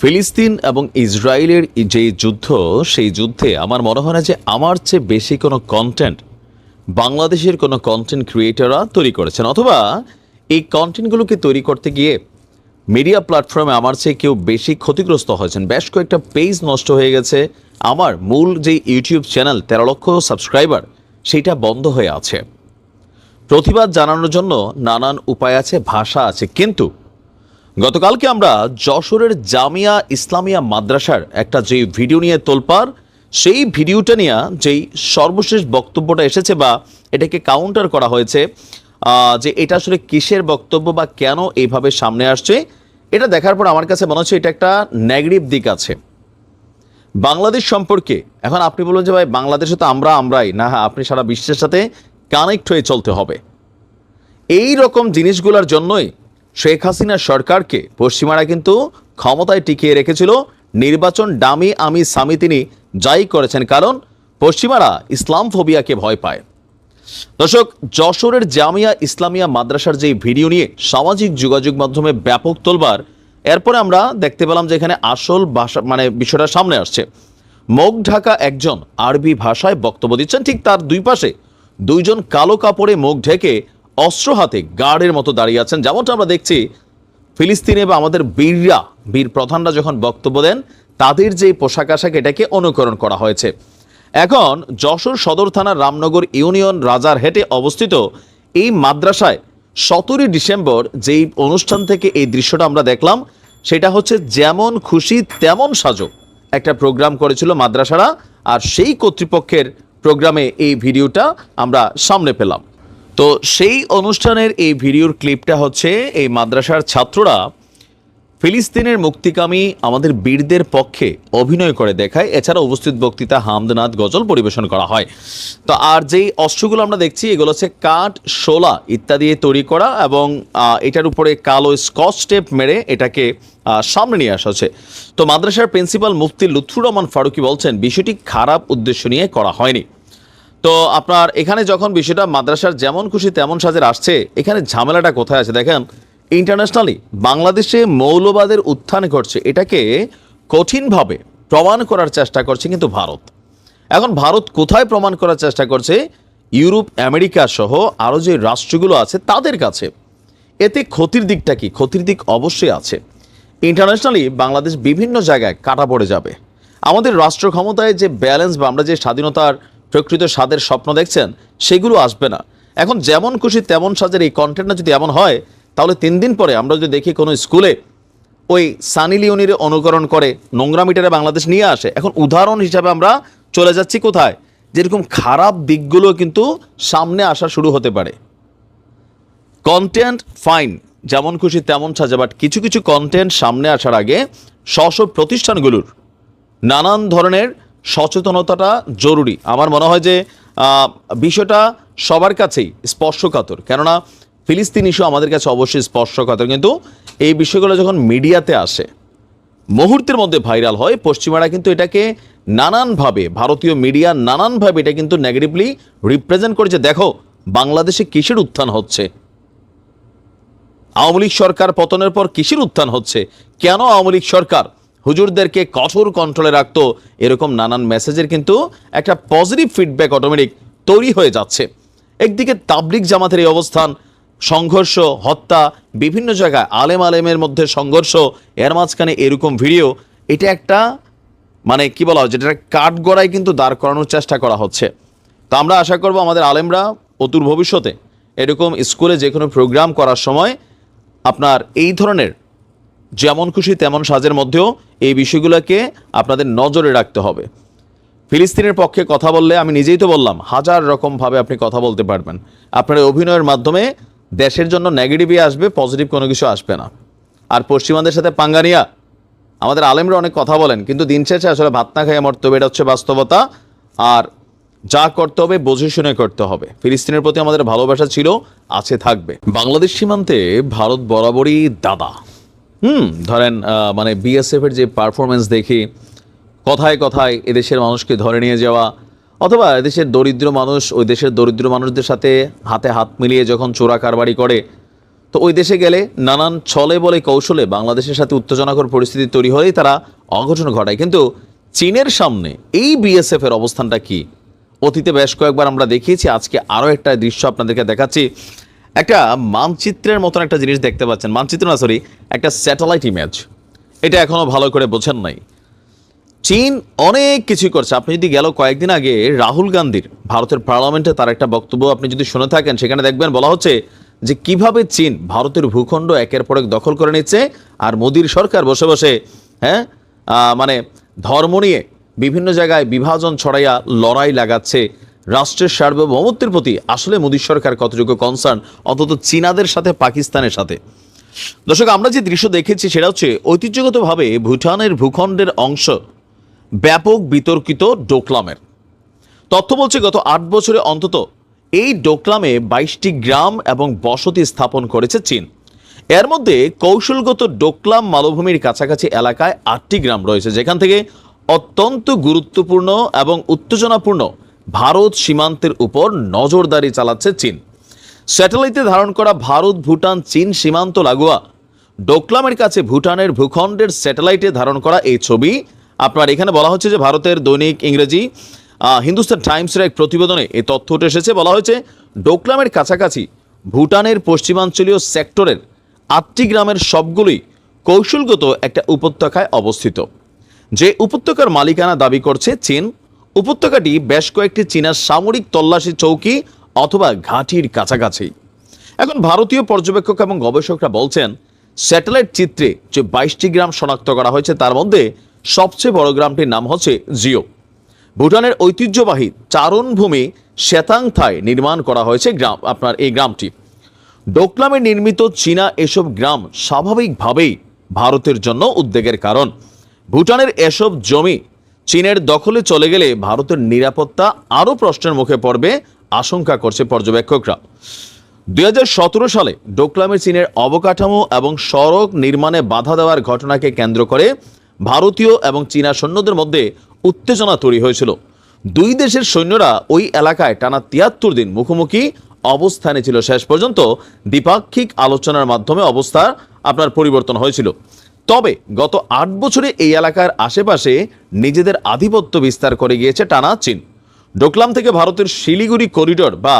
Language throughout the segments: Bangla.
ফিলিস্তিন এবং ইসরায়েলের যে যুদ্ধ, সেই যুদ্ধে আমার মনে হয় না যে আমার চেয়ে বেশি কোনো কন্টেন্ট বাংলাদেশের কোনো কন্টেন্ট ক্রিয়েটররা তৈরি করেছেন। অথবা এই কন্টেন্টগুলোকে তৈরি করতে গিয়ে মিডিয়া প্ল্যাটফর্মে আমার চেয়ে কেউ বেশি ক্ষতিগ্রস্ত হয়েছেন। বেশ কয়েকটা পেজ নষ্ট হয়ে গেছে। আমার মূল যে ইউটিউব চ্যানেল তেরো লক্ষ সাবস্ক্রাইবার সেইটা বন্ধ হয়ে আছে। প্রতিবাদ জানানোর জন্য নানান উপায় আছে, ভাষা আছে। কিন্তু গতকালকে আমরা যশোরের জামিয়া ইসলামিয়া মাদ্রাসার একটা যে ভিডিও নিয়ে তোলপার সেই ভিডিওটা নিয়ে যেই সর্বশেষ বক্তব্যটা এসেছে বা এটাকে কাউন্টার করা হয়েছে যে এটা আসলে কিসের বক্তব্য বা কেন এইভাবে সামনে আসছে, এটা দেখার পর আমার কাছে মনে হচ্ছে এটা একটা নেগেটিভ দিক আছে। বাংলাদেশ সম্পর্কে, এখন আপনি বলুন যে ভাই, বাংলাদেশে তো আমরা আমরাই, না হ্যাঁ আপনি সারা বিশ্বের সাথে কানেক্ট হয়ে চলতে হবে। এই রকম জিনিসগুলোর জন্যই শেখ হাসিনা সরকারকে পশ্চিমারা কিন্তু ক্ষমতায় টিকিয়ে রেখেছিল। নির্বাচন ডামি আমি সামি তিনি যাই করেছেন, কারণ পশ্চিমারা ইসলাম ফোবিয়াকে ভয় পায়। দর্শক, যশোরের জামিয়া ইসলামিয়া মাদ্রাসার যে ভিডিও নিয়ে সামাজিক যোগাযোগ মাধ্যমে ব্যাপক তোলবার, এরপরে আমরা দেখতে পেলাম যে এখানে আসল ভাষা মানে বিষয়টা সামনে আসছে। মুখ ঢাকা একজন আরবি ভাষায় বক্তব্য দিচ্ছেন, ঠিক তার দুই পাশে দুইজন কালো কাপড়ে মুখ ঢেকে অস্ত্র হাতে গার্ডের মতো দাঁড়িয়ে আছেন। যেমনটা আমরা দেখছি, ফিলিস্তিনে বা আমাদের বীররা, বীর প্রধানরা যখন বক্তব্য দেন, তাদের যে পোশাক আশাক এটাকে অনুকরণ করা হয়েছে। এখন যশোর সদর থানার রামনগর ইউনিয়ন রাজার হেটে অবস্থিত এই মাদ্রাসায় সতেরোই ডিসেম্বর যেই অনুষ্ঠান থেকে এই দৃশ্যটা আমরা দেখলাম, সেটা হচ্ছে যেমন খুশি তেমন সাজো। একটা প্রোগ্রাম করেছিল মাদ্রাসারা, আর সেই কর্তৃপক্ষের প্রোগ্রামে এই ভিডিওটা আমরা সামনে পেলাম। তো সেই অনুষ্ঠানের এই ভিডিওর ক্লিপটা হচ্ছে এই মাদ্রাসার ছাত্ররা ফিলিস্তিনের মুক্তিকামী আমাদের বীরদের পক্ষে অভিনয় করে দেখায়। এছাড়া উপস্থিত বক্তৃতা হামদনাথ গজল পরিবেশন করা হয়। তো আর যেই অস্ত্রগুলো আমরা দেখছি, এগুলো হচ্ছে কাঠ, শোলা ইত্যাদি তৈরি করা এবং এটার উপরে কালো স্কচ টেপ মেরে এটাকে সামনে নিয়ে আসা হচ্ছে। তো মাদ্রাসার প্রিন্সিপাল মুফতি লুৎফুর রহমান ফারুকি বলছেন, বিষয়টি খারাপ উদ্দেশ্য নিয়ে করা হয়নি। তো আপনার এখানে যখন বিষয়টা মাদ্রাসার যেমন খুশি তেমন সাজের আসছে, এখানে ঝামেলাটা কোথায় আছে দেখেন? ইন্টারন্যাশনালি বাংলাদেশে মৌলবাদের উত্থান ঘটছে। এটাকে কঠিনভাবে প্রমাণ করার চেষ্টা করছে কিন্তু ভারত। এখন ভারত কোথায় প্রমাণ করার চেষ্টা করছে? ইউরোপ, আমেরিকা সহ আরও যে রাষ্ট্রগুলো আছে তাদের কাছে। এতে ক্ষতির দিকটা কি? ক্ষতির দিক অবশ্যই আছে। ইন্টারন্যাশনালি বাংলাদেশ বিভিন্ন জায়গায় কাটা পড়ে যাবে। আমাদের রাষ্ট্র ক্ষমতায় যে ব্যালেন্স বা আমরা যে স্বাধীনতার প্রকৃত স্বাদের স্বপ্ন দেখছেন, সেগুলো আসবে না। এখন যেমন খুশি তেমন সাজের এই কন্টেন্টটা যদি এমন হয়, তাহলে তিন দিন পরে আমরা যদি দেখি কোনো স্কুলে ওই সানি লিওনির অনুকরণ করে নোংরা মিটারে বাংলাদেশ নিয়ে আসে, এখন উদাহরণ হিসাবে আমরা চলে যাচ্ছি কোথায়? যেরকম খারাপ দিকগুলো কিন্তু সামনে আসা শুরু হতে পারে। কন্টেন্ট ফাইন যেমন খুশি তেমন সাজা বাট কিছু কিছু কন্টেন্ট সামনে আসার আগে স্ব প্রতিষ্ঠানগুলোর নানান ধরনের সচেতনতাটা জরুরি। আমার মনে হয় যে বিষয়টা সবার কাছেই স্পর্শকাতর। কেননা, ফিলিস্তিন ইস্যু আমাদের কাছে অবশ্যই স্পর্শকাতর। কিন্তু এই বিষয়গুলো যখন মিডিয়াতে আসে, মুহূর্তের মধ্যে ভাইরাল হয়, পশ্চিমারা কিন্তু এটাকে নানানভাবে, ভারতীয় মিডিয়া নানানভাবে এটা কিন্তু নেগেটিভলি রিপ্রেজেন্ট করেছে। দেখো, বাংলাদেশে কিসের উত্থান হচ্ছে? আওয়ামী লীগ সরকার পতনের পর কিসের উত্থান হচ্ছে? কেন আওয়ামী লীগ সরকার হুজুরদেরকে কঠোর কন্ট্রোলে রাখতো, এরকম নানান মেসেজের কিন্তু একটা পজিটিভ ফিডব্যাক অটোমেটিক তৈরি হয়ে যাচ্ছে। একদিকে তাবলিক জামাতের এই অবস্থান, সংঘর্ষ, হত্যা, বিভিন্ন জায়গায় আলেম আলেমের মধ্যে সংঘর্ষ, এর মাঝখানে এরকম ভিডিও এটা একটা মানে কি বলা হয় যেটা কাঠগড়ায় কিন্তু দাঁড় করানোর চেষ্টা করা হচ্ছে। তো আমরা আশা করব আমাদের আলেমরা অতুর ভবিষ্যতে এরকম স্কুলে যে কোনো প্রোগ্রাম করার সময় আপনার এই ধরনের যেমন খুশি তেমন সাজের মধ্যেও এই বিষয়গুলোকে আপনাদের নজরে রাখতে হবে। ফিলিস্তিনের পক্ষে কথা বললে আমি নিজেই তো বললাম, হাজার রকমভাবে আপনি কথা বলতে পারবেন। আপনার অভিনয়ের মাধ্যমে দেশের জন্য নেগেটিভই আসবে, পজিটিভ কোনো কিছু আসবে না। আর পশ্চিমাদের সাথে পাঙ্গানিয়া, আমাদের আলেমরা অনেক কথা বলেন, কিন্তু দিন শেষে আসলে ভাত না খাইয়ে মরতে হবে, এটা হচ্ছে বাস্তবতা। আর যা করতে হবে, বুঝে শুনে করতে হবে। ফিলিস্তিনের প্রতি আমাদের ভালোবাসা ছিল, আছে থাকবে। বাংলাদেশ সীমান্তে ভারত বরাবরই দাদা। হুম, ধরেন মানে বিএসএফ এর যে পারফরমেন্স দেখি, কথায় কথায় এদেশের মানুষকে ধরে নিয়ে যাওয়া, অথবা এদেশের দরিদ্র মানুষ, ওই দেশের দরিদ্র মানুষদের সাথে হাতে হাত মিলিয়ে যখন চোরা কারবারি করে, তো ওই দেশে গেলে নানান ছলে বলে কৌশলে বাংলাদেশের সাথে উত্তেজনাকর পরিস্থিতি তৈরি হলেই তারা অঘটন ঘটায়। কিন্তু চীনের সামনে এই বিএসএফ এর অবস্থানটা কি? অতীতে বেশ কয়েকবার আমরা দেখিয়েছি, আজকে আরও একটা দৃশ্য আপনাদেরকে দেখাচ্ছি। একটা মানচিত্রের মতন একটা জিনিস দেখতে পাচ্ছেন। মানচিত্র না সরি একটা স্যাটেলাইট ইমেজ এটা এখনও ভালো করে বোঝেন নাই। চীন অনেক কিছুই করছে। আপনি যদি গেল কয়েকদিন আগে রাহুল গান্ধীর, ভারতের পার্লামেন্টে তার একটা বক্তব্য আপনি যদি শুনে থাকেন, সেখানে দেখবেন বলা হচ্ছে যে কীভাবে চীন ভারতের ভূখণ্ড একের পর এক দখল করে নিচ্ছে আর মোদির সরকার বসে বসে হ্যাঁ মানে ধর্ম নিয়ে বিভিন্ন জায়গায় বিভাজন ছড়াইয়া লড়াই লাগাচ্ছে। রাষ্ট্রের সার্বভৌমত্বের প্রতি আসলে মোদী সরকার কতটুকু কনসার্ন অন্তত চীনাদের সাথে, পাকিস্তানের সাথে? দর্শক, আমরা যে দৃশ্য দেখেছি সেটা হচ্ছে ঐতিহ্যগতভাবে ভুটানের ভূখণ্ডের অংশ ব্যাপক বিতর্কিত ডোকলামের। তথ্য বলছে গত আট বছরে অন্তত এই ডোকলামে বাইশটি গ্রাম এবং বসতি স্থাপন করেছে চীন। এর মধ্যে কৌশলগত ডোকলাম মালভূমির কাছাকাছি এলাকায় আটটি গ্রাম রয়েছে, যেখান থেকে অত্যন্ত গুরুত্বপূর্ণ এবং উত্তেজনাপূর্ণ ভারত সীমান্তের উপর নজরদারি চালাচ্ছে চীন। স্যাটেলাইটে ধারণ করা ভারত, ভুটান, চীন সীমান্ত লাগোয়া। ডোকলামের কাছে ভুটানের ভূখণ্ডের স্যাটেলাইটে ধারণ করা এই ছবি। আপনার এখানে বলা হচ্ছে যে ভারতের দৈনিক ইংরেজি হিন্দুস্তান টাইমসের এক প্রতিবেদনে এই তথ্য উঠে এসেছে। বলা হয়েছে, ডোকলামের কাছাকাছি ভুটানের পশ্চিমাঞ্চলীয় সেক্টরের আটটি গ্রামের সবগুলোই কৌশলগত একটা উপত্যকায় অবস্থিত। যে উপত্যকার মালিকানা দাবি করছে চীন উপত্যকাটি বেশ কয়েকটি চীনা সামরিক তল্লাশি চৌকি অথবা ঘাঁটির কাছাকাছি। এখন ভারতীয় পর্যবেক্ষক এবং গবেষকরা বলছেন, স্যাটেলাইট চিত্রে যে বাইশটি গ্রাম শনাক্ত করা হয়েছে, তার মধ্যে সবচেয়ে বড় গ্রামটির নাম হচ্ছে জিও। ভুটানের ঐতিহ্যবাহী চারণভূমি শ্বেতাংথায় নির্মাণ করা হয়েছে গ্রাম, আপনার এই গ্রামটি। ডোকলামে নির্মিত চীনা এসব গ্রাম স্বাভাবিকভাবেই ভারতের জন্য উদ্বেগের কারণ। ভুটানের এসব জমি চীনের দখলে চলে গেলে ভারতের নিরাপত্তা আরও প্রশ্নের মুখে পড়বে, আশঙ্কা করছে পর্যবেক্ষকরা। দুই হাজার সতেরো সালে ডোকলামে চীনের অবকাঠামো এবং সড়ক নির্মাণে বাধা দেওয়ার ঘটনাকে কেন্দ্র করে ভারতীয় এবং চীনা সৈন্যদের মধ্যে উত্তেজনা তৈরি হয়েছিল। দুই দেশের সৈন্যরা ওই এলাকায় টানা তিয়াত্তর দিন মুখোমুখি অবস্থানে ছিল। শেষ পর্যন্ত দ্বিপাক্ষিক আলোচনার মাধ্যমে অবস্থা আপনার পরিবর্তন হয়েছিল। তবে গত আট বছরে এই এলাকার আশেপাশে নিজেদের আধিপত্য বিস্তার করে গিয়েছে টানা চীন। ডোকলাম থেকে ভারতের শিলিগুড়ি করিডোর বা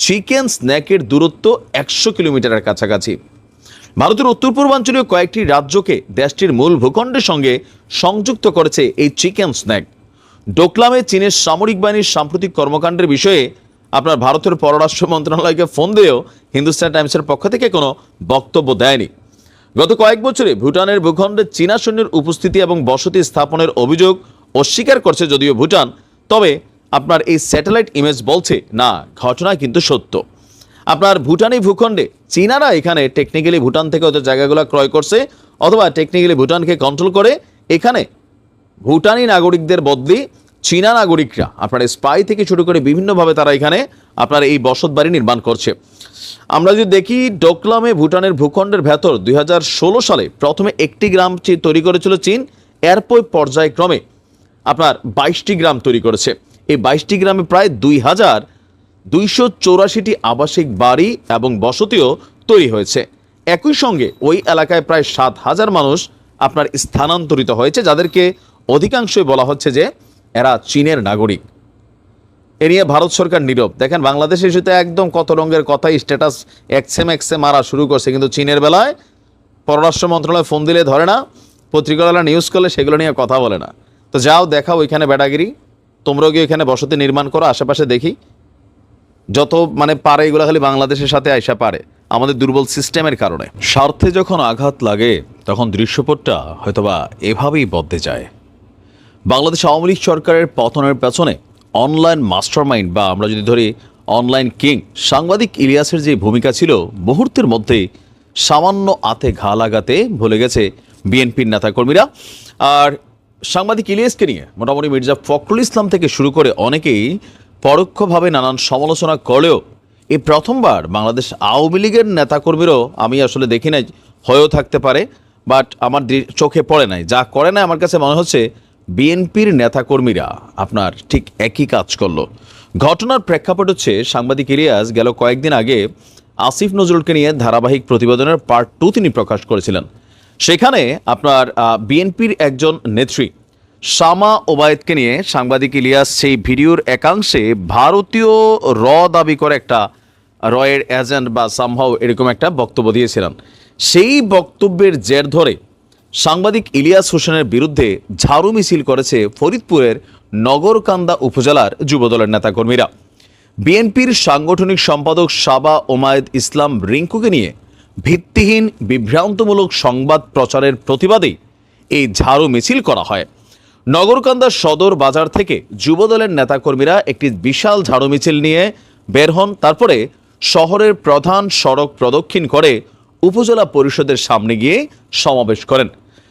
চিকেন স্ন্যাকের দূরত্ব একশো কিলোমিটারের কাছাকাছি। ভারতের উত্তর পূর্বাঞ্চলীয় কয়েকটি রাজ্যকে দেশটির মূল ভূখণ্ডের সঙ্গে সংযুক্ত করেছে এই চিকেন স্ন্যাক। ডোকলামে চীনের সামরিক বাহিনীর সাম্প্রতিক কর্মকাণ্ডের বিষয়ে আপনার ভারতের পররাষ্ট্র মন্ত্রণালয়কে ফোন দিয়েও হিন্দুস্তান টাইমসের পক্ষ থেকে কোনো বক্তব্য দেয়নি। গত কয়েক বছরে ভুটানের ভূখণ্ডে চীনা সৈন্যের উপস্থিতি এবং বসতি স্থাপনের অভিযোগ অস্বীকার করছে যদিও ভুটান, তবে আপনার এই স্যাটেলাইট ইমেজ বলছে, না, ঘটনা কিন্তু সত্য। আপনার ভুটানি ভূখণ্ডে চীনারা এখানে টেকনিক্যালি ভুটান থেকে ওদের জায়গাগুলো ক্রয় করছে, অথবা টেকনিক্যালি ভুটানকে কন্ট্রোল করে। এখানে ভুটানি নাগরিকদের বদলি চীনা নাগরিকরা, আপনার স্পাই থেকে শুরু করে বিভিন্নভাবে তারা এখানে আপনার এই বসত বাড়ি নির্মাণ করছে। আমরা যদি দেখি, ডোকলামে ভুটানের ভূখণ্ডের ভেতর দুই হাজার ষোলো সালে প্রথমে একটি গ্রাম তৈরি করেছিল চীন, এরপর পর্যায়ক্রমে আপনার বাইশটি গ্রাম তৈরি করেছে। এই বাইশটি গ্রামে প্রায় দুই হাজার দুইশো চৌরাশিটি আবাসিক বাড়ি এবং বসতিও তৈরি হয়েছে। একই সঙ্গে ওই এলাকায় প্রায় সাত হাজার মানুষ আপনার স্থানান্তরিত হয়েছে, যাদেরকে অধিকাংশই বলা হচ্ছে যে এরা চীনের নাগরিক। এ নিয়ে ভারত সরকার নীরব। দেখেন, বাংলাদেশ ইস্যুতে একদম কত রঙের কথাই স্ট্যাটাস একসেম একসে মারা শুরু করছে, কিন্তু চীনের বেলায় পররাষ্ট্র মন্ত্রণালয় ফোন দিলে ধরে না, পত্রিকাওয়ালা নিউজ করলে সেগুলো নিয়ে কথা বলে না। তো যাও, দেখাও ওইখানে বেটাগিরি তোমরাও গিয়ে এখানে বসতি নির্মাণ করো, আশেপাশে দেখি। যত মানে পারে এগুলো খালি বাংলাদেশের সাথে আইসা পারে, আমাদের দুর্বল সিস্টেমের কারণে। স্বার্থে যখন আঘাত লাগে, তখন দৃশ্যপটটা হয়তোবা এভাবেই বদলে যায়। বাংলাদেশ আওয়ামী লীগ সরকারের পতনের পেছনে অনলাইন মাস্টারমাইন্ড বা আমরা যদি ধরি অনলাইন কিং সাংবাদিক ইলিয়াসের যে ভূমিকা ছিল, মুহূর্তের মধ্যেই সামান্য আতে ঘা লাগাতে ভুলে গেছে বিএনপির নেতাকর্মীরা। আর সাংবাদিক ইলিয়াসকে নিয়ে মোটামুটি মির্জা ফখরুল ইসলাম থেকে শুরু করে অনেকেই পরোক্ষভাবে নানান সমালোচনা করলেও এই প্রথমবার বাংলাদেশ আওয়ামী লীগের নেতাকর্মীরও আমি আসলে দেখি নাই, হয়েও থাকতে পারে বাট আমার চোখে পড়ে নাই। যা করে না আমার কাছে মনে হচ্ছে বিএনপির নেতাকর্মীরা আপনার ঠিক একই কাজ করল। ঘটনার প্রেক্ষাপট হচ্ছে, সাংবাদিক ইলিয়াস গেল কয়েকদিন আগে আসিফ নজরুলকে নিয়ে ধারাবাহিক প্রতিবেদনের পার্ট টু তিনি প্রকাশ করেছিলেন। সেখানে আপনার বিএনপির একজন নেত্রী শামা ওবায়েদকে নিয়ে সাংবাদিক ইলিয়াস সেই ভিডিওর একাংশে ভারতীয় র দাবি করে একটা রয়ের এজেন্ট বা সামহাও এরকম একটা বক্তব্য দিয়েছিলেন। সেই বক্তব্যের জের ধরে সাংবাদিক ইলিয়াস হোসেনের বিরুদ্ধে ঝাড়ু মিছিল করেছে ফরিদপুরের নগরকান্দা উপজেলার যুবদলের নেতাকর্মীরা। বিএনপির সাংগঠনিক সম্পাদক সাবা ওমায়েদ ইসলাম রিঙ্কুকে নিয়ে ভিত্তিহীন, বিভ্রান্তমূলক সংবাদ প্রচারের প্রতিবাদেই এই ঝাড়ু মিছিল করা হয়। নগরকান্দা সদর বাজার থেকে যুবদলের নেতাকর্মীরা একটি বিশাল ঝাড়ু মিছিল নিয়ে বের হন, তারপরে শহরের প্রধান সড়ক প্রদক্ষিণ করে উপজেলা পরিষদের সামনে গিয়ে সমাবেশ করেন।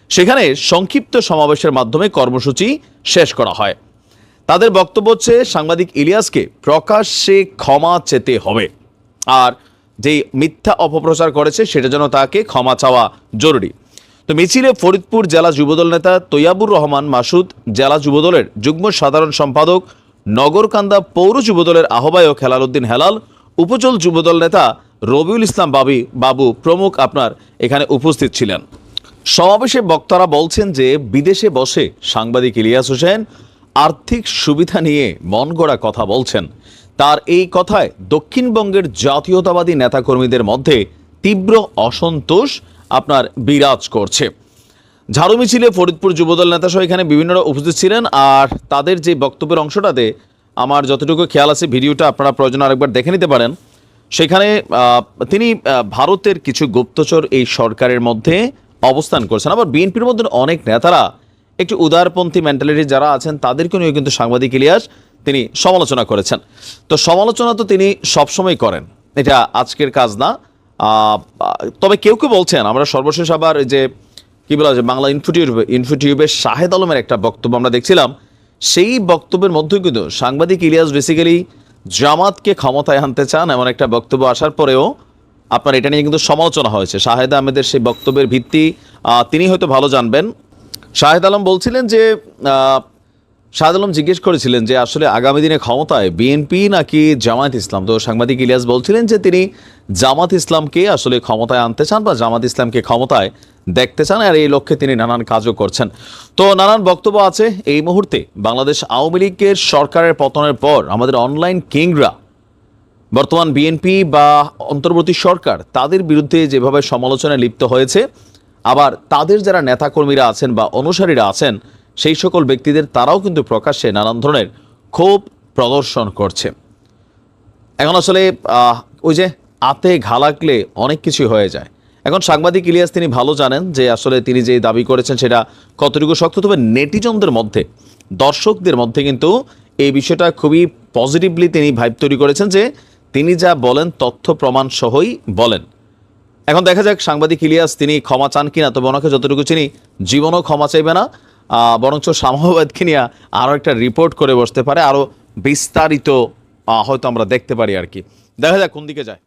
সেখানে সংক্ষিপ্ত সমাবেশের মাধ্যমে কর্মসূচি শেষ করা হয়। তাদের বক্তব্য হচ্ছে, সাংবাদিক ইলিয়াসকে প্রকাশ্যে ক্ষমা চেতে হবে। আর যেই মিথ্যা অপপ্রচার করেছে, সেটা যেন তাকে ক্ষমা চাওয়া জরুরি। তো মিছিলে ফরিদপুর জেলা যুবদল নেতা তৈয়াবুর রহমান মাসুদ, জেলা যুবদলের যুগ্ম সাধারণ সম্পাদক নগরকান্দা পৌর যুবদলের আহ্বায়ক হেলাল উদ্দিন হেলাল, উপজল যুবদল নেতা রবিউল ইসলাম বাবি বাবু প্রমুখ আপনার এখানে উপস্থিত ছিলেন। সমাবেশে বক্তারা বলছেন যে বিদেশে বসে সাংবাদিক ইলিয়াস হোসেন আর্থিক সুবিধা নিয়ে মন গড়া কথা বলছেন। তার এই কথায় দক্ষিণবঙ্গের জাতীয়তাবাদী নেতাকর্মীদের মধ্যে তীব্র অসন্তোষ আপনার বিরাজ করছে। ঝাড়ু মিছিলে ফরিদপুর যুবদল নেতা সহ এখানে বিভিন্নরা উপস্থিত ছিলেন আর তাদের যে বক্তব্যের অংশটাতে আমার যতটুকু খেয়াল আছে, ভিডিওটা আপনারা প্রয়োজন আরেকবার দেখে নিতে পারেন। সেখানে তিনি ভারতের কিছু গুপ্তচর এই সরকারের মধ্যে অবস্থান করছেন। আবার বিএনপির মধ্যে অনেক নেতারা একটু উদারপন্থী মেন্টালিটি যারা আছেন, তাদেরকে নিয়ে কিন্তু সাংবাদিক ইলিয়াস তিনি সমালোচনা করেছেন। তো সমালোচনা তো তিনি সবসময় করেন। এটা আজকের কাজ না। তবে কেউ কেউ বলছেন, আমরা সর্বশেষ আবার যে, কি বলা যায়, বাংলা ইনফিটিউব ইনফিটিউবের শাহেদ আলমের একটা বক্তব্য আমরা দেখছিলাম। সেই বক্তব্যের মধ্যেই কিন্তু সাংবাদিক ইলিয়াস বেসিক্যালি জামাতকে ক্ষমতায় আনতে চান এমন একটা বক্তব্য আসার পরেও আপনার এটা নিয়ে কিন্তু সমালোচনা হয়েছে। শাহেদ আহমেদের সেই বক্তব্যের ভিত্তি তিনি হয়তো ভালো জানবেন। শাহেদ আলম বলছিলেন যে শাহেদ আলম জিজ্ঞেস করেছিলেন যে, আসলে আগামী দিনে ক্ষমতায় বিএনপি নাকি জামাত ইসলাম? তো সাংবাদিক ইলিয়াস বলছিলেন যে, তিনি জামাত ইসলামকে আসলে ক্ষমতায় আনতে চান বা জামাত ইসলামকে ক্ষমতায় দেখতে চান, আর এই লক্ষ্যে তিনি নানান কাজও করছেন। তো নানান বক্তব্য আছে এই মুহূর্তে। বাংলাদেশ আওয়ামী লীগের সরকারের পতনের পর আমাদের অনলাইন কিংরা বর্তমান বিএনপি বা অন্তর্বর্তী সরকার তাদের বিরুদ্ধে যেভাবে সমালোচনায় লিপ্ত হয়েছে, আবার তাদের যারা নেতাকর্মীরা আছেন বা অনুসারীরা আছেন, সেই সকল ব্যক্তিদের তারাও কিন্তু প্রকাশ্যে নানান ধরনের ক্ষোভ প্রদর্শন করছে। এখন আসলে ওই যে আতে ঘা লাগলে অনেক কিছু হয়ে যায়। এখন সাংবাদিক ইলিয়াস তিনি ভালো জানেন যে আসলে তিনি যে দাবি করেছেন সেটা কতটুকু শক্ত, তবে নেটিজনদের মধ্যে, দর্শকদের মধ্যে কিন্তু এই বিষয়টা খুবই পজিটিভলি তিনি ভাইব তৈরি করেছেন যে তিনি যা বলেন তথ্য প্রমাণ সহই বলেন। এখন দেখা যাক, সাংবাদিক ইলিয়াস, তিনি ক্ষমা চান কিনা? তবে ওনাকে যতটুকু চিনি, জীবনও ক্ষমা চাইবে না। বরঞ্চ সামহবাদকে নিয়ে আরও একটা রিপোর্ট করে বসতে পারে, আরও বিস্তারিত হয়তো আমরা দেখতে পারি আর কি। দেখা যাক কোন দিকে যায়।